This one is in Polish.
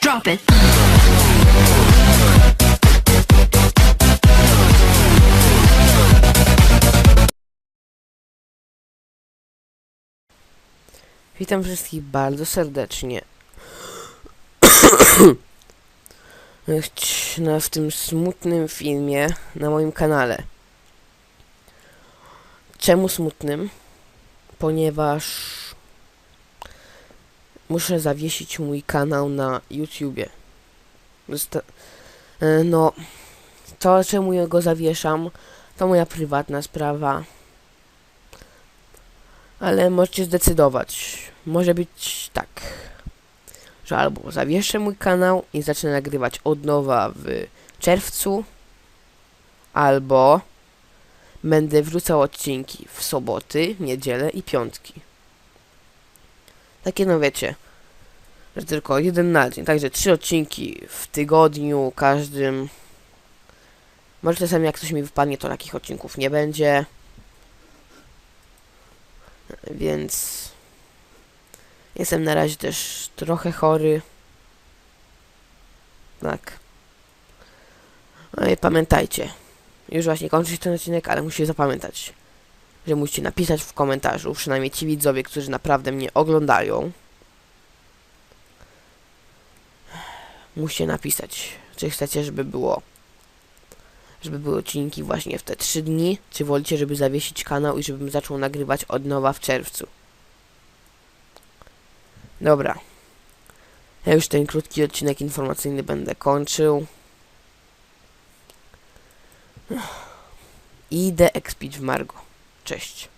Drop it. Witam wszystkich bardzo serdecznie. Na, w tym smutnym filmie na moim kanale. Czemu smutnym? Ponieważ muszę zawiesić mój kanał na YouTubie. Zosta- e, no, to czemu ja go zawieszam, to moja prywatna sprawa. Ale możecie zdecydować. Może być tak, że albo zawieszę mój kanał i zacznę nagrywać od nowa w czerwcu, albo będę wrzucał odcinki w soboty, niedzielę i piątki. Takie no wiecie, że tylko jeden na dzień, także trzy odcinki w tygodniu każdym. Może czasami jak coś mi wypadnie, to takich odcinków nie będzie. Więc jestem na razie też trochę chory. Tak. No i pamiętajcie, już właśnie kończy się ten odcinek, ale musicie zapamiętać, że musicie napisać w komentarzu, przynajmniej ci widzowie, którzy naprawdę mnie oglądają. Musicie napisać, czy chcecie, żeby było żeby były odcinki właśnie w te 3 dni, czy wolicie, żeby zawiesić kanał i żebym zaczął nagrywać od nowa w czerwcu. Dobra. Ja już ten krótki odcinek informacyjny będę kończył. Idę expić w Margo. Cześć.